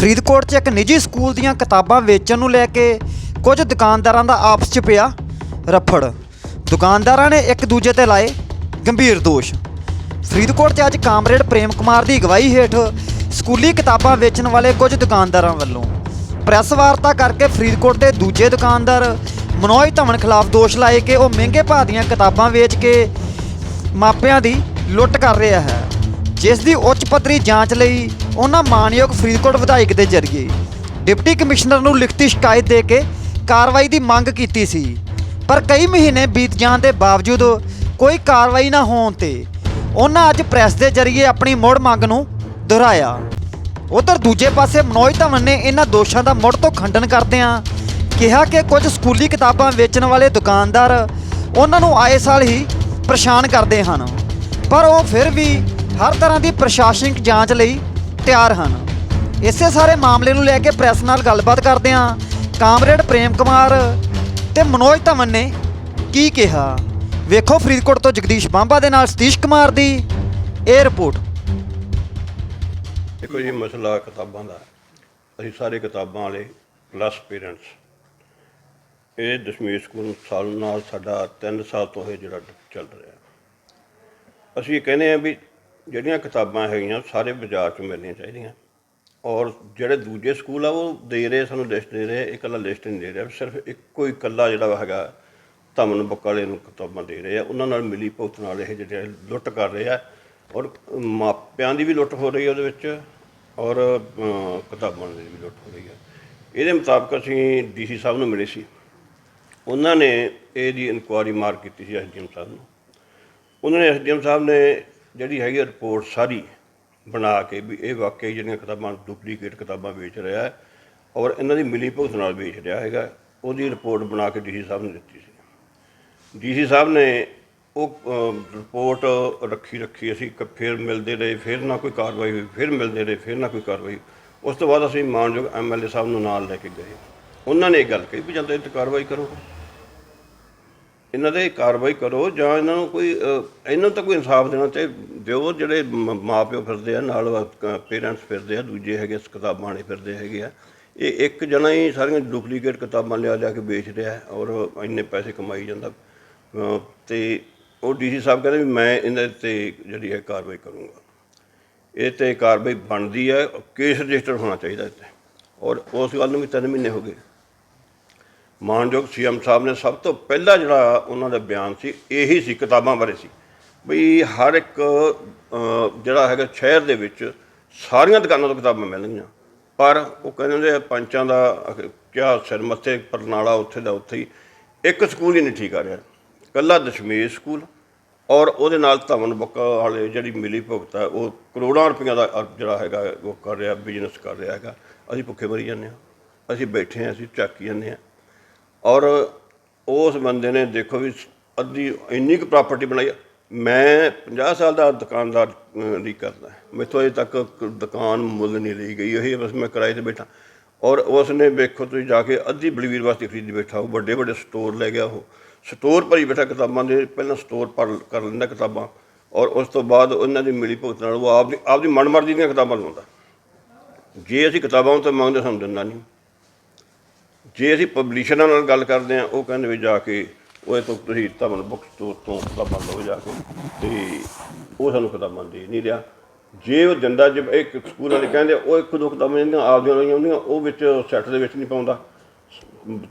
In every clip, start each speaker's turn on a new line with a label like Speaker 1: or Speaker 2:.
Speaker 1: ਫਰੀਦਕੋਟ 'ਚ ਇੱਕ ਨਿੱਜੀ ਸਕੂਲ ਦੀਆਂ ਕਿਤਾਬਾਂ ਵੇਚਣ ਨੂੰ ਲੈ ਕੇ ਕੁਝ ਦੁਕਾਨਦਾਰਾਂ ਦਾ ਆਪਸ 'ਚ ਪਿਆ ਰਫੜ। ਦੁਕਾਨਦਾਰਾਂ ਨੇ ਇੱਕ ਦੂਜੇ ਤੇ ਲਾਏ ਗੰਭੀਰ ਦੋਸ਼। ਫਰੀਦਕੋਟ 'ਚ ਅੱਜ ਕਾਮਰੇਡ ਪ੍ਰੇਮ ਕੁਮਾਰ ਦੀ ਅਗਵਾਈ ਹੇਠ ਸਕੂਲੀ ਕਿਤਾਬਾਂ ਵੇਚਣ ਵਾਲੇ ਕੁਝ ਦੁਕਾਨਦਾਰਾਂ ਵੱਲੋਂ। ਪ੍ਰੈਸ ਵਾਰਤਾ ਕਰਕੇ ਫਰੀਦਕੋਟ ਦੇ ਦੂਜੇ ਦੁਕਾਨਦਾਰ ਮਨੋਜ ਧਵਨ ਖਿਲਾਫ ਦੋਸ਼ ਲਾਏ ਕਿ ਉਹ ਮਹਿੰਗੇ ਭਾਅ ਦੀਆਂ ਕਿਤਾਬਾਂ ਵੇਚ ਕੇ ਮਾਪਿਆਂ ਦੀ ਲੁੱਟ ਕਰ ਰਿਹਾ ਹੈ। ਜਿਸ ਦੀ ਉੱਚ ਪੱਧਰੀ ਜਾਂਚ ਲਈ ਉਹਨਾਂ ਮਾਨਯੋਗ ਫਰੀਦਕੋਟ ਵਿਧਾਇਕ ਦੇ ਜ਼ਰੀਏ ਡਿਪਟੀ ਕਮਿਸ਼ਨਰ ਨੂੰ ਲਿਖਤੀ ਸ਼ਿਕਾਇਤ ਦੇ ਕੇ ਕਾਰਵਾਈ ਦੀ ਮੰਗ ਕੀਤੀ ਸੀ। ਪਰ ਕਈ ਮਹੀਨੇ ਬੀਤ ਜਾਣ ਦੇ ਬਾਵਜੂਦ ਕੋਈ ਕਾਰਵਾਈ ਨਾ ਹੋਣ ਤੇ ਉਹਨਾਂ ਅੱਜ ਪ੍ਰੈਸ ਦੇ ਜ਼ਰੀਏ ਆਪਣੀ ਮੁੜ ਮੰਗ ਨੂੰ ਦੁਹਰਾਇਆ। ਉਧਰ ਦੂਜੇ ਪਾਸੇ ਮਨੋਜ ਧਵਨ ਨੇ ਇਹਨਾਂ ਦੋਸ਼ਾਂ ਦਾ ਮੁੜ ਤੋਂ ਖੰਡਨ ਕਰਦਿਆਂ ਕਿਹਾ ਕਿ ਕੁਝ ਸਕੂਲੀ ਕਿਤਾਬਾਂ ਵੇਚਣ ਵਾਲੇ ਦੁਕਾਨਦਾਰ ਉਹਨਾਂ ਨੂੰ ਆਏ ਸਾਲ ਹੀ ਪਰੇਸ਼ਾਨ ਕਰਦੇ ਹਨ। ਪਰ ਉਹ ਫਿਰ ਵੀ ਹਰ ਤਰ੍ਹਾਂ ਦੀ ਪ੍ਰਸ਼ਾਸਨਿਕ ਜਾਂਚ ਲਈ ਤਿਆਰ ਹਨ। ਇਸੇ ਸਾਰੇ ਮਾਮਲੇ ਨੂੰ ਲੈ ਕੇ ਪ੍ਰੈਸ ਨਾਲ ਗੱਲਬਾਤ ਕਰਦਿਆਂ ਕਾਮਰੇਡ ਪ੍ਰੇਮ ਕੁਮਾਰ ਤੇ ਮਨੋਜ ਧਵਨ ਨੇ ਕੀ ਕਿਹਾ? ਵੇਖੋ ਫਰੀਦਕੋਟ ਤੋਂ ਜਗਦੀਸ਼ ਬਾਂਬਾ ਦੇ ਨਾਲ ਸਤੀਸ਼ ਕੁਮਾਰ ਦੀ ਇਹ ਰਿਪੋਰਟ।
Speaker 2: ਦੇਖੋ ਜੀ, ਮਸਲਾ ਕਿਤਾਬਾਂ ਦਾ। ਅਸੀਂ ਸਾਰੇ ਕਿਤਾਬਾਂ ਵਾਲੇ ਪਲੱਸ ਪੇਰੈਂਟਸ ਇਹ ਦਸ਼ਮੇਸ਼ ਸਕੂਲ ਸਾਲ ਨਾਲ ਸਾਡਾ 3 ਸਾਲ ਤੋਂ ਇਹ ਜਿਹੜਾ ਚੱਲ ਰਿਹਾ। ਅਸੀਂ ਇਹ ਕਹਿੰਦੇ ਆ ਵੀ ਜਿਹੜੀਆਂ ਕਿਤਾਬਾਂ ਹੈਗੀਆਂ ਸਾਰੇ ਬਾਜ਼ਾਰ 'ਚ ਮਿਲਣੀਆਂ ਚਾਹੀਦੀਆਂ। ਔਰ ਜਿਹੜੇ ਦੂਜੇ ਸਕੂਲ ਆ, ਉਹ ਦੇ ਰਹੇ, ਸਾਨੂੰ ਲਿਸਟ ਦੇ ਰਹੇ ਇਕੱਲਾ ਲਿਸਟ ਨਹੀਂ ਦੇ ਰਿਹਾ। ਸਿਰਫ ਇੱਕੋ ਹੀ ਇਕੱਲਾ ਜਿਹੜਾ ਹੈਗਾ, ਧਮਨ ਬੁੱਕ ਵਾਲੇ ਨੂੰ ਕਿਤਾਬਾਂ ਦੇ ਰਹੇ ਆ। ਉਹਨਾਂ ਨਾਲ ਮਿਲੀ ਭੁਗਤ ਨਾਲ ਇਹ ਜਿਹੜੇ ਲੁੱਟ ਕਰ ਰਹੇ ਆ। ਔਰ ਮਾਪਿਆਂ ਦੀ ਵੀ ਲੁੱਟ ਹੋ ਰਹੀ ਹੈ ਉਹਦੇ ਵਿੱਚ, ਔਰ ਕਿਤਾਬਾਂ ਦੀ ਵੀ ਲੁੱਟ ਹੋ ਰਹੀ ਹੈ ਇਹਦੇ ਮੁਤਾਬਕ ਅਸੀਂ ਡੀਸੀ ਸਾਹਿਬ ਨੂੰ ਮਿਲੇ ਸੀ। ਉਹਨਾਂ ਨੇ ਇਹਦੀ ਇਨਕੁਆਰੀ ਮਾਰ ਕੀਤੀ ਸੀ ਐਸਡੀਐਮ ਸਾਹਿਬ ਨੂੰ। ਉਹਨਾਂ ਨੇ ਐਸਡੀਐਮ ਸਾਹਿਬ ਨੇ ਜਿਹੜੀ ਹੈਗੀ ਰਿਪੋਰਟ ਸਾਰੀ ਬਣਾ ਕੇ ਵੀ ਇਹ ਵਾਕਈ ਜਿਹੜੀਆਂ ਕਿਤਾਬਾਂ ਡੁਪਲੀਕੇਟ ਕਿਤਾਬਾਂ ਵੇਚ ਰਿਹਾ ਹੈ ਔਰ ਇਹਨਾਂ ਦੀ ਮਿਲੀ ਭੁਗਤ ਨਾਲ ਵੇਚ ਰਿਹਾ ਹੈਗਾ, ਉਹਦੀ ਰਿਪੋਰਟ ਬਣਾ ਕੇ ਡੀਸੀ ਸਾਹਿਬ ਨੂੰ ਦਿੱਤੀ ਸੀ। ਡੀਸੀ ਸਾਹਿਬ ਨੇ ਉਹ ਰਿਪੋਰਟ ਰੱਖੀ ਰੱਖੀ ਅਸੀਂ ਕ- ਫਿਰ ਮਿਲਦੇ ਰਹੇ, ਫਿਰ ਨਾ ਕੋਈ ਕਾਰਵਾਈ ਹੋਈ, ਫਿਰ ਮਿਲਦੇ ਰਹੇ, ਫਿਰ ਨਾ ਕੋਈ ਕਾਰਵਾਈ ਉਸ ਤੋਂ ਬਾਅਦ ਅਸੀਂ ਮਾਨਯੋਗ ਐਮਐਲਏ ਸਾਹਿਬ ਨੂੰ ਨਾਲ ਲੈ ਕੇ ਗਏ। ਉਹਨਾਂ ਨੇ ਇਹ ਗੱਲ ਕਹੀ ਵੀ ਜਾਂ ਤਾਂ ਇਹ ਕਾਰਵਾਈ ਕਰੋ। ਇਹਨਾਂ ਦੇ ਕਾਰਵਾਈ ਕਰੋ ਜਾਂ ਇਹਨਾਂ ਨੂੰ ਕੋਈ ਇਹਨਾਂ ਨੂੰ ਕੋਈ ਇਨਸਾਫ ਦੇਣਾ ਚਾਹੀਦਾ ਦਿਓ ਜਿਹੜੇ ਮ- ਮਾਪਿਓ ਫਿਰਦੇ ਆ ਨਾਲ ਪੇਰੈਂਟਸ ਫਿਰਦੇ ਆ ਦੂਜੇ ਹੈਗੇ ਕਿਤਾਬਾਂ ਵਾਲੇ ਫਿਰਦੇ ਹੈਗੇ ਆ। ਇਹ ਇੱਕ ਜਣਾ ਹੀ ਸਾਰੀਆਂ ਡੁਪਲੀਕੇਟ ਕਿਤਾਬਾਂ ਲਿਆ ਲਿਆ ਕੇ ਵੇਚ ਰਿਹਾ ਔਰ ਇੰਨੇ ਪੈਸੇ ਕਮਾਈ ਜਾਂਦਾ। ਅ, ਤੇ ਉਹ ਡੀਸੀ ਸਾਹਿਬ ਕਹਿੰਦੇ ਵੀ ਮੈਂ ਇਹਨਾਂ ਤੇ ਜਿਹੜੀ ਹੈ ਕਾਰਵਾਈ ਕਰੂੰਗਾ। ਇਹ ਤੇ ਕਾਰਵਾਈ ਬਣਦੀ ਹੈ ਕੇਸ ਰਜਿਸਟਰ ਹੋਣਾ ਚਾਹੀਦਾ ਇੱਥੇ। ਔਰ ਉਸ ਗੱਲ ਨੂੰ ਵੀ ਤਿੰਨ ਮਹੀਨੇ ਹੋ ਗਏ। ਮਾਨਯੋਗ ਸੀਐਮ ਸਾਹਿਬ ਨੇ ਸਭ ਤੋਂ ਪਹਿਲਾ ਜਿਹੜਾ ਉਹਨਾਂ ਦਾ ਬਿਆਨ ਸੀ ਇਹੀ ਸੀ ਕਿਤਾਬਾਂ ਬਾਰੇ ਸੀ। ਬਈ ਹਰ ਇੱਕ ਜਿਹੜਾ ਹੈਗਾ ਸ਼ਹਿਰ ਦੇ ਵਿੱਚ ਸਾਰੀਆਂ ਦੁਕਾਨਾਂ ਤੋਂ ਕਿਤਾਬਾਂ ਮਿਲਣਗੀਆਂ। ਪਰ ਉਹ ਕਹਿੰਦੇ ਨੇ ਪੰਚਾਂ ਦਾ ਕਿਆ ਸਿਰ ਮੱਥੇ ਪਰਨਾਲਾ ਉੱਥੇ ਦਾ ਉੱਥੇ ਹੀ ਇੱਕ ਸਕੂਲ ਹੀ ਨਹੀਂ ਠੀਕ ਆ ਰਿਹਾ। ਕੱਲਾ ਦਸ਼ਮੇਸ਼ ਸਕੂਲ ਔਰ ਉਹਦੇ ਨਾਲ ਧਵਨ ਬੁੱਕ ਵਾਲੇ ਜਿਹੜੀ ਮਿਲੀ ਭੁਗਤ ਹੈ ਉਹ ਕਰੋੜਾਂ ਰੁਪਈਆ ਦਾ ਅ, ਜਿਹੜਾ ਹੈਗਾ ਉਹ ਕਰ ਰਿਹਾ ਬਿਜ਼ਨਸ ਕਰ ਰਿਹਾ ਹੈਗਾ। ਅਸੀਂ ਭੁੱਖੇ ਮਰੀ ਜਾਂਦੇ ਹਾਂ। ਅਸੀਂ ਬੈਠੇ ਹਾਂ ਅਸੀਂ ਚੱਕੀ ਜਾਂਦੇ ਹਾਂ। ਔਰ ਉਸ ਬੰਦੇ ਨੇ ਦੇਖੋ ਵੀ ਅੱਧੀ ਇੰਨੀ ਕੁ ਪ੍ਰਾਪਰਟੀ ਬਣਾਈ ਮੈਂ 50 ਸਾਲ ਦਾ ਦੁਕਾਨਦਾਰ ਦੀ ਕਰਦਾ। ਮੈਥੋਂ ਅਜੇ ਤੱਕ ਦੁਕਾਨ ਮੁੱਲ ਨਹੀਂ ਲਈ ਗਈ ਇਹ ਬਸ ਮੈਂ ਕਿਰਾਏ ਤੇ ਬੈਠਾ। ਔਰ ਉਸ ਨੇ ਵੇਖੋ ਤੁਸੀਂ ਜਾ ਕੇ ਅੱਧੀ ਬਲਵੀਰ ਵਾਸਤੇ ਖਰੀਦ ਬੈਠਾ, ਉਹ ਵੱਡੇ ਵੱਡੇ ਸਟੋਰ ਲੈ ਗਿਆ ਉਹ। ਸਟੋਰ ਭਰੀ ਬੈਠਾ ਕਿਤਾਬਾਂ ਦੇ, ਪਹਿਲਾਂ ਸਟੋਰ ਭਰ, ਕਰ ਲੈਂਦਾ ਕਿਤਾਬਾਂ। ਔਰ ਉਸ ਤੋਂ ਬਾਅਦ ਉਹਨਾਂ ਦੀ ਮਿਲੀ ਭੁਗਤ ਨਾਲ ਉਹ ਆਪਦੀ ਆਪਦੀ ਮਨਮਰਜ਼ੀ ਦੀਆਂ ਕਿਤਾਬਾਂ ਲਵਾਉਂਦਾ ਜੇ ਅਸੀਂ ਕਿਤਾਬਾਂ ਤੋਂ ਮੰਗਦੇ ਸਾਨੂੰ ਦਿੰਦਾ ਨਹੀਂ। ਜੇ ਅਸੀਂ ਪਬਲਿਸ਼ਰਾਂ ਨਾਲ ਗੱਲ ਕਰਦੇ ਹਾਂ, ਉਹ ਕਹਿੰਦੇ ਵੀ ਜਾ ਕੇ ਉਹ ਤੋਂ ਤੁਸੀਂ ਧਵਨ ਬੁੱਕ ਸਟੋਰ ਤੋਂ ਕਿਤਾਬਾਂ ਲਓ ਜਾ ਕੇ ਤੇ ਉਹ ਸਾਨੂੰ ਕਿਤਾਬਾਂ ਦੇ ਨਹੀਂ ਰਿਹਾ। ਜੇ ਉਹ ਦਿੰਦਾ ਜੇ ਇੱਕ ਸਕੂਲ ਵਾਲੇ ਕਹਿੰਦੇ ਉਹ ਇੱਕ ਦੋ ਕਿਤਾਬਾਂ ਜਿਹੜੀਆਂ ਆਪਦੀਆਂ ਲਈਆਂ ਹੁੰਦੀਆਂ, ਉਹ ਵਿੱਚ ਸੈੱਟ ਦੇ ਵਿੱਚ ਨਹੀਂ ਪਾਉਂਦਾ।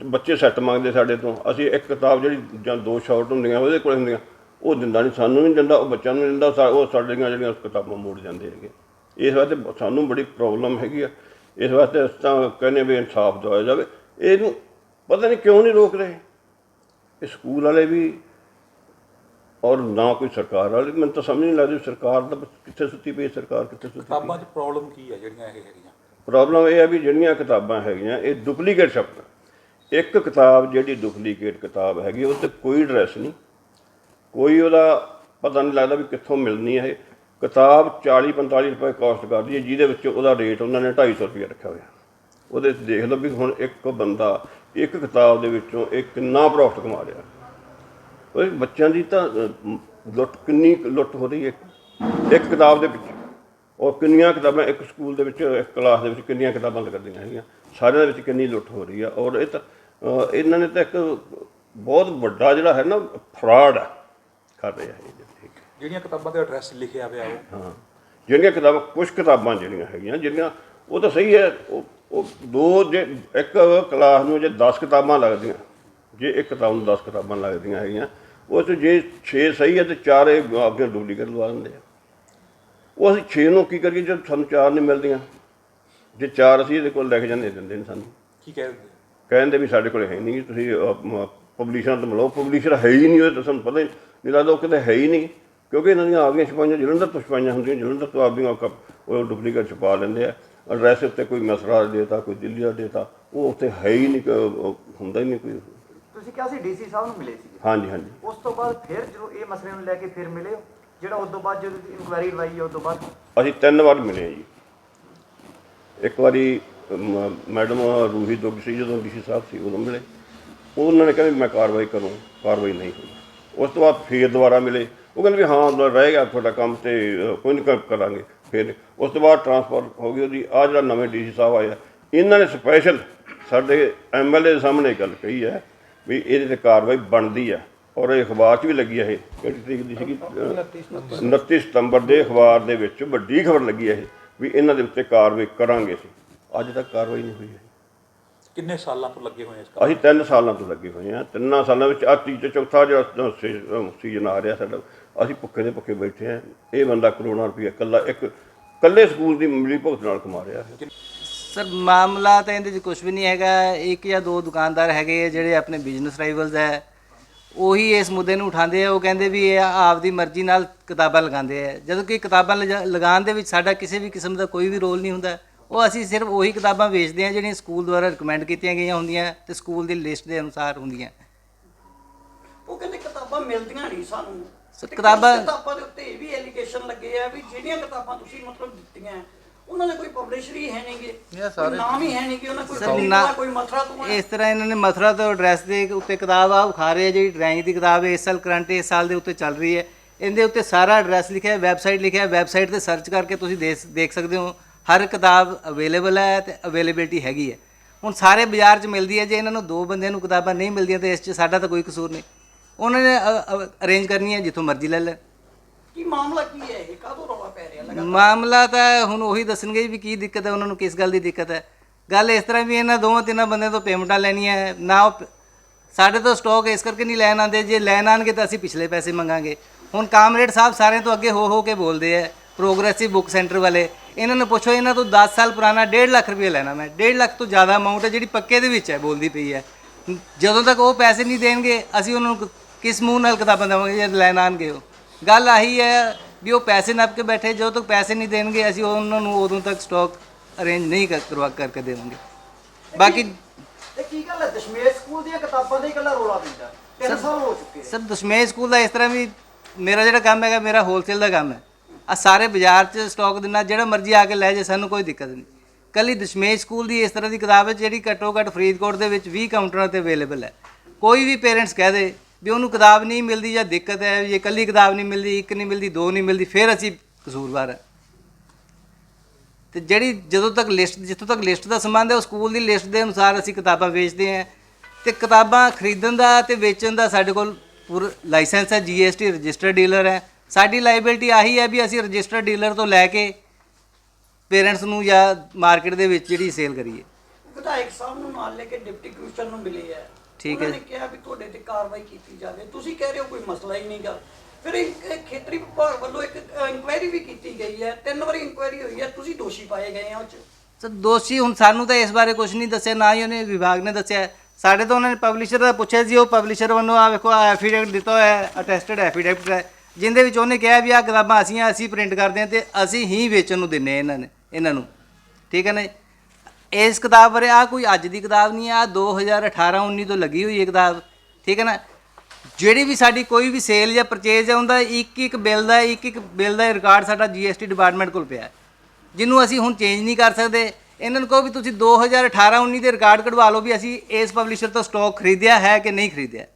Speaker 2: ਬੱਚੇ ਸੈੱਟ ਮੰਗਦੇ ਸਾਡੇ ਤੋਂ। ਅਸੀਂ ਇੱਕ ਕਿਤਾਬ ਜਿਹੜੀ ਜਾਂ ਦੋ ਸ਼ਾਰਟ ਹੁੰਦੀਆਂ, ਉਹਦੇ ਕੋਲ ਹੁੰਦੀਆਂ, ਉਹ ਦਿੰਦਾ ਨਹੀਂ, ਸਾਨੂੰ ਨਹੀਂ ਦਿੰਦਾ, ਉਹ ਬੱਚਿਆਂ ਨੂੰ ਨਹੀਂ ਦਿੰਦਾ ਉਹ ਸਾਡੀਆਂ ਜਿਹੜੀਆਂ ਕਿਤਾਬਾਂ ਮੋੜ ਜਾਂਦੇ ਹੈਗੇ। ਇਸ ਵਾਸਤੇ ਸਾਨੂੰ ਬੜੀ ਪ੍ਰੋਬਲਮ ਹੈਗੀ ਆ। ਇਸ ਵਾਸਤੇ ਅਸੀਂ ਤਾਂ ਕਹਿੰਦੇ ਵੀ ਇਨਸਾਫ ਦਿਵਾਇਆ ਜਾਵੇ। ਇਹਨੂੰ ਪਤਾ ਨਹੀਂ ਕਿਉਂ ਨਹੀਂ ਰੋਕ ਰਹੇ। ਇਹ ਸਕੂਲ ਵਾਲੇ ਵੀ ਔਰ ਨਾ ਕੋਈ ਸਰਕਾਰ ਵਾਲੇ ਮੈਨੂੰ ਤਾਂ ਸਮਝ ਨਹੀਂ ਲੱਗਦੀ ਸਰਕਾਰ ਦਾ ਕਿੱਥੇ ਸੁੱਤੀ ਪਈ ਸਰਕਾਰ ਕਿੱਥੇ ਸੁੱਤੀ ਪਈ
Speaker 3: ਕਿਤਾਬਾਂ 'ਚ ਪ੍ਰੋਬਲਮ ਕੀ ਹੈ ਜਿਹੜੀਆਂ ਇਹ ਹੈਗੀਆਂ?
Speaker 2: ਪ੍ਰੋਬਲਮ ਇਹ ਹੈ ਵੀ ਜਿਹੜੀਆਂ ਕਿਤਾਬਾਂ ਹੈਗੀਆਂ ਇਹ ਡੁਪਲੀਕੇਟ ਸ਼ਬਦ ਇੱਕ ਕਿਤਾਬ ਜਿਹੜੀ ਡੁਪਲੀਕੇਟ ਕਿਤਾਬ ਹੈਗੀ ਉਹ ਤੇ ਕੋਈ ਐਡਰੈਸ ਨਹੀਂ। ਕੋਈ ਉਹਦਾ ਪਤਾ ਨਹੀਂ ਲੱਗਦਾ ਵੀ ਕਿੱਥੋਂ ਮਿਲਣੀ ਹੈ। ਇਹ ਕਿਤਾਬ 40 45 ਰੁਪਏ ਕਾਸਟ ਕਰਦੀ ਹੈ ਜਿਹਦੇ ਵਿੱਚ ਉਹਦਾ ਰੇਟ ਉਹਨਾਂ ਨੇ 250 ਰੁਪਏ ਰੱਖਿਆ ਹੋਇਆ। ਉਹਦੇ 'ਚ ਦੇਖ ਲਓ ਵੀ ਹੁਣ ਇੱਕ ਬੰਦਾ ਇੱਕ ਕਿਤਾਬ ਦੇ ਵਿੱਚੋਂ ਇਹ ਕਿੰਨਾ ਪ੍ਰੋਫਿਟ ਕਮਾ ਰਿਹਾ। ਉਹ ਬੱਚਿਆਂ ਦੀ ਤਾਂ ਲੁੱਟ ਕਿੰਨੀ ਲੁੱਟ ਹੋ ਰਹੀ ਹੈ। ਇੱਕ ਕਿਤਾਬ ਦੇ ਵਿੱਚ ਔਰ ਕਿੰਨੀਆਂ ਕਿਤਾਬਾਂ ਇੱਕ ਸਕੂਲ ਦੇ ਵਿੱਚ ਇੱਕ ਕਲਾਸ ਦੇ ਵਿੱਚ ਕਿੰਨੀਆਂ ਕਿਤਾਬਾਂ ਲੱਗਦੀਆਂ ਹੈਗੀਆਂ। ਸਾਰਿਆਂ ਦੇ ਵਿੱਚ ਕਿੰਨੀ ਲੁੱਟ ਹੋ ਰਹੀ ਆ। ਔਰ ਇਹ ਤਾਂ ਇਹਨਾਂ ਨੇ ਤਾਂ ਇੱਕ ਬਹੁਤ ਵੱਡਾ ਜਿਹੜਾ ਹੈ ਨਾ ਫਰਾਡ ਕਰ ਰਹੇ ਠੀਕ
Speaker 3: ਜਿਹੜੀਆਂ ਕਿਤਾਬਾਂ ਤੇ ਐਡਰੈਸ ਲਿਖਿਆ ਹੋਇਆ ਉਹ।
Speaker 2: ਹਾਂ। ਜਿਹੜੀਆਂ ਕਿਤਾਬਾਂ ਕੁਝ ਕਿਤਾਬਾਂ ਜਿਹੜੀਆਂ ਹੈਗੀਆਂ ਜਿਹੜੀਆਂ ਉਹ ਤਾਂ ਸਹੀ ਹੈ ਉਹ ਉਹ ਦੋ ਜੇ ਇੱਕ ਕਲਾਸ ਨੂੰ ਜੇ 10 ਕਿਤਾਬਾਂ ਲੱਗਦੀਆਂ ਜੇ ਇੱਕ ਕਿਤਾਬ ਨੂੰ 10 ਕਿਤਾਬਾਂ ਲੱਗਦੀਆਂ ਹੈਗੀਆਂ ਉਹ 'ਚ ਜੇ 6 ਸਹੀ ਹੈ ਤੇ 4 ਇਹ ਅੱਗੇ ਡੁਪਲੀਕੇਟ ਲਵਾ ਦਿੰਦੇ ਆ। ਉਹ ਅਸੀਂ 6 ਨੂੰ ਕੀ ਕਰੀਏ ਜੇ ਸਾਨੂੰ 4 ਨਹੀਂ ਮਿਲਦੀਆਂ? ਜੇ 4 ਅਸੀਂ ਇਹਦੇ ਕੋਲ ਲੈ ਕੇ ਜਾਂਦੇ ਦਿੰਦੇ ਨੇ ਸਾਨੂੰ।
Speaker 3: ਕੀ ਕਹਿ ਦਿੰਦੇ?
Speaker 2: ਕਹਿੰਦੇ ਵੀ ਸਾਡੇ ਕੋਲ ਹੈ ਨਹੀਂ ਤੁਸੀਂ ਪਬਲਿਸ਼ਰਾਂ ਤੋਂ ਮਿਲੋ। ਪਬਲਿਸ਼ਰ ਹੈ ਹੀ ਨਹੀਂ ਉਹ ਤਾਂ ਸਾਨੂੰ ਪਤਾ ਹੀ ਨਹੀਂ ਲੱਗਦਾ ਉਹ ਕਿਤੇ ਹੈ ਹੀ ਨਹੀਂ। ਕਿਉਂਕਿ ਇਹਨਾਂ ਦੀਆਂ ਆਪਦੀਆਂ ਛਪਾਈਆਂ ਜਲੰਧਰ ਤੋਂ ਛਪਾਈਆਂ ਹੁੰਦੀਆਂ ਜਲੰਧਰ ਤੋਂ ਆਪਦੀਆਂ ਕਪ- ਉਹ ਡੁਪਲੀਕੇਟ ਛਪਾ ਲੈਂਦੇ ਆ। ਐਡਰੈਸ ਉੱਤੇ ਕੋਈ ਮਸਰਾ ਦੇਤਾ ਕੋਈ ਦਿੱਲੀ ਦਾ ਦੇਤਾ ਉਹ ਉੱਥੇ ਹੈ ਹੀ ਨਹੀਂ ਹੁੰਦਾ ਹੀ ਨਹੀਂ ਕੋਈ।
Speaker 1: ਤੁਸੀਂ ਕਿਹਾ ਸੀ ਡੀਸੀ ਸਾਹਿਬ ਨੂੰ ਮਿਲੇ ਸੀ
Speaker 2: ਹਾਂਜੀ ਹਾਂਜੀ।
Speaker 1: ਉਸ ਤੋਂ ਬਾਅਦ ਫਿਰ ਜਦੋਂ ਇਹ ਮਸਲੇ ਨੂੰ ਲੈ ਕੇ ਫਿਰ ਮਿਲੇ? ਜਿਹੜਾ ਉਸ ਤੋਂ ਬਾਅਦ ਜਦੋਂ ਇਨਕੁਆਇਰੀ ਲਵਾਈ ਉਸ ਤੋਂ ਬਾਅਦ?
Speaker 2: ਅਸੀਂ ਤਿੰਨ ਵਾਰ ਮਿਲੇ ਜੀ। ਇੱਕ ਵਾਰੀ ਮੈਡਮ ਰੂਹੀ ਦੁੱਗ ਸੀ ਜਦੋਂ ਡੀਸੀ ਸਾਹਿਬ ਸੀ ਉਦੋਂ ਮਿਲੇ। ਉਹਨਾਂ ਨੇ ਕਹਿੰਦੇ ਵੀ ਮੈਂ ਕਾਰਵਾਈ ਕਰੂੰ ਕਾਰਵਾਈ ਨਹੀਂ ਹੋਈ। ਉਸ ਤੋਂ ਬਾਅਦ ਫੇਰ ਦੁਬਾਰਾ ਮਿਲੇ। ਉਹ ਕਹਿੰਦੇ ਵੀ ਹਾਂ ਲ- ਰਹੇਗਾ ਤੁਹਾਡਾ ਕੰਮ ਤੇ ਅ, ਕੋਈ ਨਹੀਂ ਕਰਾਂਗੇ। ਫਿਰ ਉਸ ਤੋਂ ਬਾਅਦ ਟਰਾਂਸਫਰ ਹੋ ਗਈ ਉਹਦੀ। ਆ ਜਿਹੜਾ ਨਵੇਂ ਡੀਸੀ ਸਾਹਿਬ ਆਇਆ ਇਹਨਾਂ ਨੇ ਸਪੈਸ਼ਲ ਸਾਡੇ ਐਮਐਲਏ ਦੇ ਸਾਹਮਣੇ ਗੱਲ ਕਹੀ ਹੈ ਵੀ ਇਹਦੇ ਤੇ ਕਾਰਵਾਈ ਬਣਦੀ ਹੈ ਔਰ ਇਹ ਅਖਬਾਰ 'ਚ ਵੀ ਲੱਗੀ ਹੈ ਇਹ। ਕਿਹੜੀ ਤਰੀਕ ਦੀ ਸੀਗੀ? ਅ, 29 ਸਤੰਬਰ ਦੇ ਅਖਬਾਰ ਦੇ ਵਿੱਚ ਵੱਡੀ ਖਬਰ ਲੱਗੀ ਹੈ ਇਹ ਵੀ ਇਹਨਾਂ ਦੇ ਉੱਤੇ ਕਾਰਵਾਈ ਕਰਾਂਗੇ ਅਸੀਂ। ਅੱਜ ਤੱਕ ਕਾਰਵਾਈ ਨਹੀਂ ਹੋਈ ਹੈ।
Speaker 3: ਕਿੰਨੇ ਸਾਲਾਂ ਤੋਂ ਲੱਗੇ ਹੋਏ ਇਸ ਕੰਮ
Speaker 2: ਅਸੀਂ ਤਿੰਨ ਸਾਲਾਂ ਤੋਂ ਲੱਗੇ ਹੋਏ ਹਾਂ। ਤਿੰਨਾਂ ਸਾਲਾਂ ਵਿੱਚ ਆ ਤੀਜਾ ਚੌਥਾ ਜਿਹੜਾ ਸੀਜ਼ਨ ਆ ਰਿਹਾ ਸਾਡਾ ਅਸੀਂ ਭੁੱਖੇ ਦੇ ਭੁੱਖੇ ਬੈਠੇ ਹਾਂ। ਇਹ ਬੰਦਾ ਕਰੋੜਾਂ ਰੁਪਏ ਇਕੱਲਾ ਇੱਕ ਇਕੱਲੇ ਸਕੂਲ ਦੀ ਮਿਲੀ ਭੁਗਤ ਨਾਲ ਕਮਾ ਰਿਹਾ ਹੈ।
Speaker 4: ਸਰ ਮਾਮਲਾ ਤਾਂ ਇਹਦੇ 'ਚ ਕੁਝ ਵੀ ਨਹੀਂ ਹੈਗਾ। ਇੱਕ ਜਾਂ ਦੋ ਦੁਕਾਨਦਾਰ ਹੈਗੇ ਆ ਜਿਹੜੇ ਆਪਣੇ ਬਿਜ਼ਨਸ ਰਾਈਵਲਸ ਹੈ। ਉਹੀ ਇਸ ਮੁੱਦੇ ਨੂੰ ਉਠਾਉਂਦੇ ਆ। ਉਹ ਕਹਿੰਦੇ ਵੀ ਇਹ ਆਪਦੀ ਮਰਜ਼ੀ ਨਾਲ ਕਿਤਾਬਾਂ ਲਗਾਉਂਦੇ ਆ। ਜਦੋਂ ਕਿ ਕਿਤਾਬਾਂ ਲਗਾਉਣ ਦੇ ਵਿੱਚ ਸਾਡਾ ਕਿਸੇ ਵੀ ਕਿਸਮ ਦਾ ਕੋਈ ਵੀ ਰੋਲ ਨਹੀਂ ਹੁੰਦਾ। ਉਹ ਅਸੀਂ ਸਿਰਫ ਉਹੀ ਕਿਤਾਬਾਂ ਵੇਚਦੇ ਆ ਜਿਹੜੀਆਂ ਸਕੂਲ ਦੁਆਰਾ ਰਿਕਮੈਂਡ ਕੀਤੀਆਂ ਗਈਆਂ ਹੁੰਦੀਆਂ ਤੇ ਸਕੂਲ ਦੀ ਲਿਸਟ ਦੇ ਅਨੁਸਾਰ ਹੁੰਦੀਆਂ।
Speaker 5: ਉਹ ਕਹਿੰਦੇ ਕਿਤਾਬਾਂ ਮਿਲਦੀਆਂ ਨਹੀਂ ਸਾਨੂੰ। ਤੇ
Speaker 4: ਕਿਤਾਬਾਂ-
Speaker 5: ਕਿਤਾਬਾਂ ਦੇ ਉੱਤੇ ਇਹ ਵੀ ਐਲੀਗੇਸ਼ਨ ਲੱਗੇ ਆ ਵੀ ਜਿਹੜੀਆਂ ਕਿਤਾਬਾਂ ਤੁਸੀਂ ਮਤਲਬ ਦਿੱਤੀਆਂ ਉਹਨਾਂ ਦੇ ਕੋਈ ਪਬਲਿਸ਼ਰ ਹੀ ਹੈ ਨਹੀਂਗੇ। ਕੋਈ ਨਾਮ ਹੀ ਹੈ ਨਹੀਂ ਕਿ ਉਹਨਾਂ ਕੋਈ
Speaker 4: ਨਾ-
Speaker 5: ਕੋਈ ਮਥਰਾ ਤੋਂ ਹੈ
Speaker 4: ਇਸ ਤਰ੍ਹਾਂ ਇਹਨਾਂ ਨੇ ਮਥੁਰਾ ਤੋਂ ਐਡਰੈਸ ਦੇ ਉੱਤੇ ਕਿਤਾਬ ਆ ਵਿਖਾ ਰਹੇ ਆ ਜਿਹੜੀ ਡਰਾਇੰਗ ਦੀ ਕਿਤਾਬ ਹੈ ਇਸ ਸਾਲ ਕਰੰਟ ਇਸ ਸਾਲ ਦੇ ਉੱਤੇ ਚੱਲ ਰਹੀ ਹੈ। ਇਹਦੇ ਉੱਤੇ ਸਾਰਾ ਐਡਰੈਸ ਲਿਖਿਆ ਹੈ ਵੈਬਸਾਈਟ ਲਿਖਿਆ ਹੈ ਵੈਬਸਾਈਟ ਤੇ ਸਰਚ ਕਰਕੇ ਤੁਸੀਂ ਦੇਖ ਦੇਖ ਸਕਦੇ ਹੋ। ਹਰ ਕਿਤਾਬ ਅਵੇਲੇਬਲ ਹੈ ਤੇ ਅਵੇਲੇਬਿਲਟੀ ਹੈਗੀ ਹੈ। ਹੁਣ ਸਾਰੇ ਬਾਜ਼ਾਰ 'ਚ ਮਿਲਦੀ ਹੈ ਜੇ ਇਹਨਾਂ ਨੂੰ ਦੋ ਬੰਦਿਆਂ ਨੂੰ ਕਿਤਾਬਾਂ ਨਹੀਂ ਮਿਲਦੀਆਂ ਤੇ ਇਸ 'ਚ ਸਾਡਾ ਤਾਂ ਕੋਈ ਕਸੂਰ ਨਹੀਂ। ਉਹਨਾਂ ਨੇ ਅਰੇਂਜ ਕਰਨੀ ਹੈ ਜਿੱਥੋਂ ਮਰਜ਼ੀ ਲੈ ਲੈਣ
Speaker 5: ਕੀ ਮਾਮਲਾ ਕੀ ਹੈ ਇਹ? ਕਾਹਦੋਂ ਰੌਲਾ ਪੈ ਰਿਹਾ ਲਗਾ
Speaker 4: ਮਾਮਲਾ ਤਾਂ ਹੁਣ ਉਹੀ ਦੱਸਣਗੇ ਵੀ ਕੀ ਦਿੱਕਤ ਹੈ ਉਹਨਾਂ ਨੂੰ ਕਿਸ ਗੱਲ ਦੀ ਦਿੱਕਤ ਹੈ। ਗੱਲ ਇਸ ਤਰ੍ਹਾਂ ਵੀ ਇਹਨਾਂ ਦੋਵਾਂ ਤਿੰਨਾਂ ਬੰਦਿਆਂ ਤੋਂ ਪੇਮੈਂਟਾਂ ਲੈਣੀਆਂ ਹੈ। ਨਾ ਉਹ ਸਾਡੇ ਤੋਂ ਸਟਾਕ ਇਸ ਕਰਕੇ ਨਹੀਂ ਲੈਣ ਆਉਂਦੇ ਜੇ ਲੈਣ ਆਣਗੇ ਤਾਂ ਅਸੀਂ ਪਿਛਲੇ ਪੈਸੇ ਮੰਗਾਂਗੇ। ਹੁਣ ਕਾਮਰੇਡ ਸਾਹਿਬ ਸਾਰਿਆਂ ਤੋਂ ਅੱਗੇ ਹੋ ਹੋ ਕੇ ਬੋਲਦੇ ਆ ਪ੍ਰੋਗਰੈਸਿਵ ਬੁੱਕ ਸੈਂਟਰ ਵਾਲੇ। ਇਹਨਾਂ ਨੂੰ ਪੁੱਛੋ ਇਹਨਾਂ ਤੋਂ 10 ਸਾਲ ਪੁਰਾਣਾ 1.5 ਲੱਖ ਰੁਪਏ ਲੈਣਾ ਮੈਂ। 1.5 ਲੱਖ ਤੋਂ ਜ਼ਿਆਦਾ ਅਮਾਉਂਟ ਹੈ ਜਿਹੜੀ ਪੱਕੇ ਦੇ ਵਿੱਚ ਹੈ ਬੋਲਦੀ ਪਈ ਹੈ। ਜਦੋਂ ਤੱਕ ਉਹ ਪੈਸੇ ਨਹੀਂ ਦੇਣਗੇ ਅਸੀਂ ਉਹਨਾਂ ਨੂੰ ਕਿਸ ਮੂੰਹ ਨਾਲ ਕਿਤਾਬਾਂ ਦੇਵਾਂਗੇ ਜੇ ਲੈਣ ਆਣਗੇ ਉਹ। ਗੱਲ ਆਹੀ ਹੈ ਵੀ ਉਹ ਪੈਸੇ ਨੱਪ ਕੇ ਬੈਠੇ ਜਦੋਂ ਤੱਕ ਪੈਸੇ ਨਹੀਂ ਦੇਣਗੇ ਅਸੀਂ ਉਹਨਾਂ ਨੂੰ ਉਦੋਂ ਤੱਕ ਸਟਾਕ ਅਰੇਂਜ ਨਹੀਂ ਕਰ- ਕਰਵਾ ਕਰਕੇ ਦੇਵਾਂਗੇ। ਬਾਕੀ
Speaker 1: ਇਹ ਕੀ ਗੱਲ ਹੈ? ਦਸ਼ਮੇਸ਼ ਸਕੂਲ ਦੀਆਂ ਕਿਤਾਬਾਂ ਦਾ ਹੀ ਇਕੱਲਾ ਰੋਲਾ ਪੈਂਦਾ ਤਿੰਨ ਸਾਲ ਹੋ ਚੁੱਕੇ
Speaker 4: ਸਰ ਦਸ਼ਮੇਸ਼ ਸਕੂਲ ਦਾ ਇਸ ਤਰ੍ਹਾਂ ਵੀ ਮੇਰਾ ਜਿਹੜਾ ਕੰਮ ਹੈਗਾ ਮੇਰਾ ਹੋਲਸੇਲ ਦਾ ਕੰਮ ਹੈ। ਆ ਸਾਰੇ ਬਾਜ਼ਾਰ 'ਚ ਸਟਾਕ ਦਿੰਨਾ ਜਿਹੜਾ ਮਰਜ਼ੀ ਆ ਕੇ ਲੈ ਜੇ ਸਾਨੂੰ ਕੋਈ ਦਿੱਕਤ ਨਹੀਂ। ਕੱਲੀ ਦਸ਼ਮੇਸ਼ ਸਕੂਲ ਦੀ ਇਸ ਤਰ੍ਹਾਂ ਦੀ ਕਿਤਾਬ ਹੈ ਜਿਹੜੀ ਘੱਟੋ ਘੱਟ ਫਰੀਦਕੋਟ ਦੇ ਵਿੱਚ 20 ਕਾਊਂਟਰਾਂ ਤੇ ਅਵੇਲੇਬਲ ਹੈ। ਕੋਈ ਵੀ ਪੇਰੈਂਟਸ ਕਹਿ ਦੇ ਵੀ ਉਹਨੂੰ ਕਿਤਾਬ ਨਹੀਂ ਮਿਲਦੀ ਜਾਂ ਦਿੱਕਤ ਹੈ, ਵੀ ਇਹ ਕੱਲੀ ਕਿਤਾਬ ਨਹੀਂ ਮਿਲਦੀ, ਇੱਕ ਨਹੀਂ ਮਿਲਦੀ, ਦੋ ਨਹੀਂ ਮਿਲਦੀ, ਫਿਰ ਅਸੀਂ ਕਸੂਰਵਾਰ ਹੈ। ਤੇ ਜਿਹੜੀ ਜਦੋਂ ਤੱਕ ਲਿਸਟ ਜਿੱਥੋਂ ਤੱਕ ਲਿਸਟ ਦਾ ਸੰਬੰਧ ਹੈ, ਉਹ ਸਕੂਲ ਦੀ ਲਿਸਟ ਦੇ ਅਨੁਸਾਰ ਅਸੀਂ ਕਿਤਾਬਾਂ ਵੇਚਦੇ ਹਾਂ। ਤੇ ਕਿਤਾਬਾਂ ਖਰੀਦਣ ਦਾ ਤੇ ਵੇਚਣ ਦਾ ਸਾਡੇ ਕੋਲ ਪੂਰਾ ਲਾਇਸੈਂਸ ਹੈ ਜੀਐਸਟੀ ਰਜਿਸਟਰਡ ਡੀਲਰ ਹੈ। ਸਾਡੀ ਲਾਇਬਿਲਟੀ ਆਹੀ ਹੈ ਵੀ ਅਸੀਂ ਰਜਿਸਟਰਡ ਡੀਲਰ ਤੋਂ ਲੈ ਕੇ ਪੇਰੈਂਟਸ ਨੂੰ ਜਾਂ ਮਾਰਕੀਟ ਦੇ ਵਿੱਚ ਜਿਹੜੀ ਸੇਲ ਕਰੀਏ।
Speaker 5: ਵਿਧਾਇਕ ਸਾਹਿਬ ਨੂੰ ਨਾਲ ਲੈ ਕੇ ਡਿਪਟੀ ਕਮਿਸ਼ਨਰ ਨੂੰ ਮਿਲੇ ਆ
Speaker 4: ਠੀਕ
Speaker 5: ਉਹਨਾਂ
Speaker 4: ਹੈ।
Speaker 5: ਨੇ ਕਿਹਾ ਵੀ ਤੁਹਾਡੇ ਤੇ ਕਾਰਵਾਈ ਕੀਤੀ ਜਾਵੇ। ਤੁਸੀਂ ਕਹਿ ਰਹੇ ਹੋ ਕੋਈ ਮਸਲਾ ਹੀ ਨਹੀਂਗਾ ਫਿਰ ਇੱਕ ਖੇਤਰੀ ਵਿਭਾਗ ਵੱਲੋਂ ਇੱਕ ਇਨਕੁਆਇਰੀ ਵੀ ਕੀਤੀ ਗਈ ਹੈ। ਤਿੰਨ ਵਾਰੀ ਇਨਕੁਆਇਰੀ ਹੋਈ ਹੈ। ਤੁਸੀਂ ਦੋਸ਼ੀ ਪਾਏ ਗਏ ਉਹ 'ਚ।
Speaker 4: ਸਰ ਦੋਸ਼ੀ ਹੁਣ ਸਾਨੂੰ ਤਾਂ ਇਸ ਬਾਰੇ ਕੁਝ ਨਹੀਂ ਦੱਸਿਆ ਨਾ ਹੀ ਉਹਨੇ ਵਿਭਾਗ ਨੇ ਦੱਸਿਆ। ਸਾਡੇ ਤੋਂ ਉਹਨਾਂ ਨੇ ਪਬਲਿਸ਼ਰ ਦਾ ਪੁੱਛਿਆ ਸੀ ਉਹ ਪਬਲਿਸ਼ਰ ਵੱਲੋਂ ਆ ਵੇਖੋ ਐਫੀਡੇਵਿਟ ਦਿੱਤਾ ਹੋਇਆ ਹੈ ਅਟੈਸਟਡ ਐਫੀਡੇਵਿਟ ਹੈ। ਜਿੰਦੇ ਵਿੱਚ ਉਹਨੇ ਕਿਹਾ ਵੀ ਆ ਕਿਤਾਬਾਂ ਅਸੀਂ ਅਸੀਂ ਪ੍ਰਿੰਟ ਕਰਦੇ ਹਾਂ ਤੇ ਅਸੀਂ ਹੀ ਵੇਚਣ ਨੂੰ ਦਿੰਨੇ ਇਹਨਾਂ ਨੇ ਇਹਨਾਂ ਨੂੰ। ਠੀਕ ਹੈ ਨਾ ਇਸ ਕਿਤਾਬ ਬਾਰੇ ਆ ਕੋਈ ਅੱਜ ਦੀ ਕਿਤਾਬ ਨਹੀਂ ਆ 2018 19 ਤੋਂ ਲੱਗੀ ਹੋਈ ਹੈ ਕਿਤਾਬ। ਠੀਕ ਹੈ ਨਾ? ਜਿਹੜੀ ਵੀ ਸਾਡੀ ਕੋਈ ਵੀ ਸੇਲ ਜਾਂ ਪਰਚੇਜ਼ ਹੈ ਉਹਦਾ ਇੱਕ ਇੱਕ ਬਿੱਲ ਦਾ ਇੱਕ ਇੱਕ ਬਿੱਲ ਦਾ ਰਿਕਾਰਡ ਸਾਡਾ ਜੀਐਸਟੀ ਡਿਪਾਰਟਮੈਂਟ ਕੋਲ ਪਿਆ। ਜਿਹਨੂੰ ਅਸੀਂ ਹੁਣ ਚੇਂਜ ਨਹੀਂ ਕਰ ਸਕਦੇ। ਇਹਨਾਂ ਨੂੰ ਕਹੋ ਵੀ ਤੁਸੀਂ 2018 19 ਦੇ ਰਿਕਾਰਡ ਕਢਵਾ ਲਓ ਵੀ ਅਸੀਂ ਇਸ ਪਬਲਿਸ਼ਰ ਤੋਂ ਸਟਾਕ ਖਰੀਦਿਆ ਹੈ ਕਿ ਨਹੀਂ ਖਰੀਦਿਆ।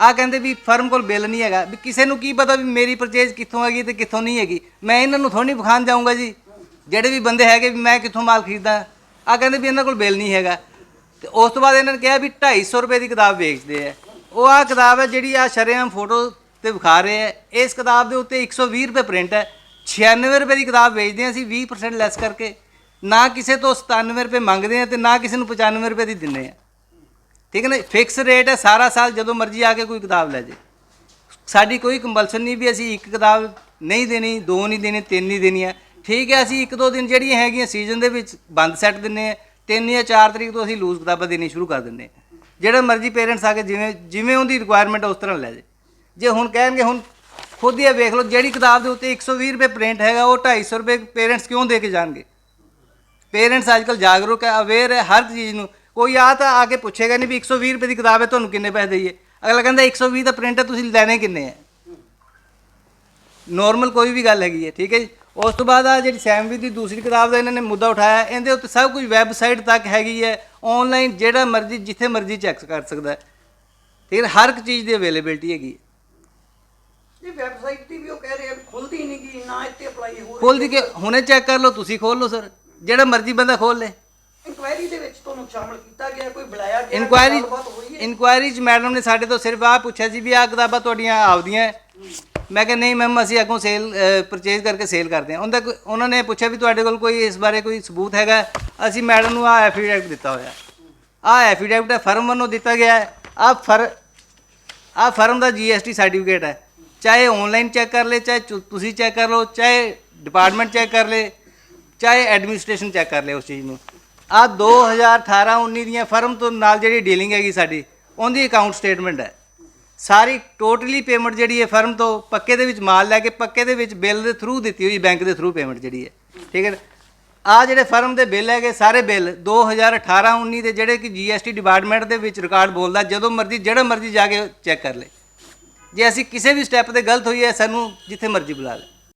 Speaker 4: ਆ ਕਹਿੰਦੇ ਵੀ ਫਰਮ ਕੋਲ ਬਿੱਲ ਨਹੀਂ ਹੈਗਾ, ਵੀ ਕਿਸੇ ਨੂੰ ਕੀ ਪਤਾ ਵੀ ਮੇਰੀ ਪਰਚੇਜ਼ ਕਿੱਥੋਂ ਹੈਗੀ ਤੇ ਕਿੱਥੋਂ ਨਹੀਂ ਹੈਗੀ। ਮੈਂ ਇਹਨਾਂ ਨੂੰ ਥੋੜੀ ਵਿਖਾਣ ਜਾਊਂਗਾ ਜੀ, ਜਿਹੜੇ ਵੀ ਬੰਦੇ ਹੈਗੇ ਵੀ ਮੈਂ ਕਿੱਥੋਂ ਮਾਲ ਖਰੀਦਾਂ। ਆ ਕਹਿੰਦੇ ਵੀ ਇਹਨਾਂ ਕੋਲ ਬਿੱਲ ਨਹੀਂ ਹੈਗਾ। ਤੇ ਉਸ ਤੋਂ ਬਾਅਦ ਇਹਨਾਂ ਨੇ ਕਿਹਾ ਵੀ 250 ਰੁਪਏ ਦੀ ਕਿਤਾਬ ਵੇਚਦੇ ਆ। ਉਹ ਆ ਕਿਤਾਬ ਹੈ ਜਿਹੜੀ ਆ ਸ਼ਰੇਆਮ ਫੋਟੋ ਤੇ ਵਿਖਾ ਰਹੇ ਆ। ਇਸ ਕਿਤਾਬ ਦੇ ਉੱਤੇ 120 ਰੁਪਏ ਪ੍ਰਿੰਟ ਹੈ। 96 ਰੁਪਏ ਦੀ ਕਿਤਾਬ ਵੇਚਦੇ ਆ ਅਸੀਂ 20% ਲੈਸ ਕਰਕੇ। ਨਾ ਕਿਸੇ ਤੋਂ 97 ਰੁਪਏ ਮੰਗਦੇ ਆ ਤੇ ਨਾ ਕਿਸੇ ਨੂੰ 95 ਰੁਪਏ ਦੀ ਦਿੰਦੇ ਆ ਠੀਕ ਹੈ ਨਾ ਫਿਕਸ ਰੇਟ ਹੈ, ਸਾਰਾ ਸਾਲ ਜਦੋਂ ਮਰਜ਼ੀ ਆ ਕੇ ਕੋਈ ਕਿਤਾਬ ਲੈ ਜੇ। ਸਾਡੀ ਕੋਈ ਕੰਪਲਸ਼ਨ ਨਹੀਂ ਵੀ ਅਸੀਂ ਇੱਕ ਕਿਤਾਬ ਨਹੀਂ ਦੇਣੀ, ਦੋ ਨਹੀਂ ਦੇਣੀ, ਤਿੰਨ ਨਹੀਂ ਦੇਣੀ ਹੈ। ਠੀਕ ਹੈ, ਅਸੀਂ ਇੱਕ ਦੋ ਦਿਨ ਜਿਹੜੀਆਂ ਹੈਗੀਆਂ ਸੀਜ਼ਨ ਦੇ ਵਿੱਚ ਬੰਦ ਸੈੱਟ ਦਿੰਨੇ ਆ ਤਿੰਨ ਜਾਂ ਚਾਰ ਤਰੀਕ ਤੋਂ ਅਸੀਂ ਲੂਜ਼ ਕਿਤਾਬਾਂ ਦੇਣੀ ਸ਼ੁਰੂ ਕਰ ਦਿੰਦੇ ਆ ਜਿਹੜਾ ਮਰਜ਼ੀ ਪੇਰੈਂਟਸ ਆ ਕੇ ਜਿਵੇਂ ਜਿਵੇਂ ਉਹਦੀ ਰਿਕੁਆਇਰਮੈਂਟ ਉਸ ਤਰ੍ਹਾਂ ਲੈ ਜੇ। ਜੇ ਹੁਣ ਕਹਿਣਗੇ, ਹੁਣ ਖੁਦ ਹੀ ਵੇਖ ਲਓ, ਜਿਹੜੀ ਕਿਤਾਬ ਦੇ ਉੱਤੇ 120 ਰੁਪਏ ਪ੍ਰਿੰਟ ਹੈਗਾ, ਉਹ 250 ਰੁਪਏ ਪੇਰੈਂਟਸ ਕਿਉਂ ਦੇ ਕੇ ਜਾਣਗੇ? ਪੇਰੈਂਟਸ ਅੱਜਕੱਲ ਜਾਗਰੂਕ ਹੈ ਅਵੇਅਰ ਹੈ ਹਰ ਚੀਜ਼ ਨੂੰ। ਕੋਈ ਆ ਤਾਂ ਆ ਕੇ ਪੁੱਛੇਗਾ ਨਹੀਂ ਵੀ 120 ਰੁਪਏ ਦੀ ਕਿਤਾਬ ਹੈ ਤੁਹਾਨੂੰ ਕਿੰਨੇ ਪੈਸੇ ਦਈਏ? ਅਗਲਾ ਕਹਿੰਦਾ 120 ਦਾ ਪ੍ਰਿੰਟ ਹੈ ਤੁਸੀਂ ਲੈਣੇ ਕਿੰਨੇ ਹੈ ਨੋਰਮਲ ਕੋਈ ਵੀ ਗੱਲ ਹੈਗੀ ਹੈ ਠੀਕ ਹੈ ਜੀ? ਉਸ ਤੋਂ ਬਾਅਦ ਆ ਜਿਹੜੀ ਸੈਮਵੀ ਦੀ ਦੂਸਰੀ ਕਿਤਾਬ ਦਾ ਇਹਨਾਂ ਨੇ ਮੁੱਦਾ ਉਠਾਇਆ ਇਹਦੇ ਉੱਤੇ ਸਭ ਕੁਝ ਵੈਬਸਾਈਟ ਤੱਕ ਹੈਗੀ ਹੈ ਆਨਲਾਈਨ ਜਿਹੜਾ ਮਰਜ਼ੀ ਜਿੱਥੇ ਮਰਜ਼ੀ ਚੈੱਕ ਕਰ ਸਕਦਾ ਹੈ। ਠੀਕ ਹੈ ਹਰ ਇੱਕ ਚੀਜ਼ ਦੀ ਅਵੇਲੇਬਿਲਟੀ ਹੈਗੀ ਹੈ।
Speaker 5: ਇਹ ਵੈਬਸਾਈਟ ਵੀ ਉਹ ਕਹਿ ਰਹੇ ਆ ਖੁੱਲਦੀ ਨਹੀਂ ਗੀ ਨਾ ਇੱਥੇ ਅਪਲਾਈ ਹੋ
Speaker 4: ਖੋਲ ਦੀ ਕਿ ਹੁਣੇ ਚੈੱਕ ਕਰ ਲਓ ਤੁਸੀਂ ਖੋਲ ਲਓ ਸਰ ਜਿਹੜਾ ਮਰਜ਼ੀ ਬੰਦਾ ਖੋਲ ਲੇ।
Speaker 5: ਇਨਕੁਆਇਰੀ ਦੇ ਸ਼ਾਮਲ ਕੀਤਾ ਗਿਆ ਕੋਈ ਬੁਲਾਇਆ ਗਿਆ
Speaker 4: ਇਨਕੁਆਇਰੀ
Speaker 5: ਗੱਲਬਾਤ ਹੋਈ ਹੈ?
Speaker 4: ਇਨਕੁਆਇਰੀ ਚ ਮੈਡਮ ਨੇ ਸਾਡੇ ਤੋਂ ਸਿਰਫ ਆਹ ਪੁੱਛਿਆ ਸੀ ਵੀ ਆਹ ਕਿਤਾਬਾਂ ਤੁਹਾਡੀਆਂ ਆਪਦੀਆਂ ਹੈ? ਮੈਂ ਕਿਹਾ ਨਹੀਂ ਮੈਮ ਅਸੀਂ ਅੱਗੋਂ ਸੇਲ ਪਰਚੇਜ਼ ਕਰਕੇ ਸੇਲ ਕਰਦੇ ਹਾਂ। ਉਹਦਾ ਕੋਈ- ਉਹਨਾਂ ਨੇ ਪੁੱਛਿਆ ਵੀ ਤੁਹਾਡੇ ਕੋਲ ਕੋਈ ਇਸ ਬਾਰੇ ਕੋਈ ਸਬੂਤ ਹੈਗਾ? ਅਸੀਂ ਮੈਡਮ ਨੂੰ ਆਹ ਐਫੀਡੈਵਿਟ ਦਿੱਤਾ ਹੋਇਆ। ਆਹ ਐਫੀਡੈਵਿਟ ਹੈ ਫਰਮ ਵੱਲੋਂ ਦਿੱਤਾ ਗਿਆ ਹੈ। ਆਹ ਫਰ ਆਹ ਫਰਮ ਦਾ ਜੀਐਸਟੀ ਸਰਟੀਫਿਕੇਟ ਹੈ। ਚਾਹੇ ਆਨਲਾਈਨ ਚੈੱਕ ਕਰ ਲੈ ਚਾਹੇ ਤੁ- ਤੁਸੀਂ ਚੈੱਕ ਕਰ ਲਓ ਚਾਹੇ ਡਿਪਾਰਟਮੈਂਟ ਚੈੱਕ ਕਰ ਲੈ ਚਾਹੇ ਐਡਮਿਨਿਸਟ੍ਰੇਸ਼ਨ ਚੈੱਕ ਕਰ ਲੈ ਉਸ ਚੀਜ਼ ਨੂੰ। ਆ 2018 19 ਦੀਆਂ ਫਰਮ ਤੋਂ ਨਾਲ ਜਿਹੜੀ ਡੀਲਿੰਗ ਹੈਗੀ ਸਾਡੀ, ਉਹਦੀ ਅਕਾਊਂਟ ਸਟੇਟਮੈਂਟ ਹੈ। ਸਾਰੀ ਟੋਟਲੀ ਪੇਮੈਂਟ ਜਿਹੜੀ ਹੈ ਫਰਮ ਤੋਂ ਪੱਕੇ ਦੇ ਵਿੱਚ ਮਾਲ ਲੈ ਕੇ ਪੱਕੇ ਦੇ ਵਿੱਚ ਬਿੱਲ ਦੇ ਥਰੂ ਦਿੱਤੀ ਹੋਈ ਬੈਂਕ ਦੇ ਥਰੂ ਪੇਮੈਂਟ ਜਿਹੜੀ ਹੈ। ਠੀਕ ਹੈ ਆ ਜਿਹੜੇ ਫਰਮ ਦੇ ਬਿੱਲ ਹੈਗੇ, ਸਾਰੇ ਬਿੱਲ 2018 19 ਦੇ ਜਿਹੜੇ ਕਿ ਜੀਐਸਟੀ ਡਿਪਾਰਟਮੈਂਟ ਦੇ ਵਿੱਚ ਰਿਕਾਰਡ ਬੋਲਦਾ, ਜਦੋਂ ਮਰਜ਼ੀ, ਜਿਹੜਾ ਮਰਜ਼ੀ ਜਾ ਕੇ ਚੈੱਕ ਕਰ ਲੈ। ਜੇ ਅਸੀਂ ਕਿਸੇ ਵੀ ਸਟੈਪ ਤੇ ਗਲਤ ਹੋਈ ਹੈ ਸਾਨੂੰ ਜਿੱਥੇ ਮਰਜ਼ੀ ਬੁਲਾ ਲੈ।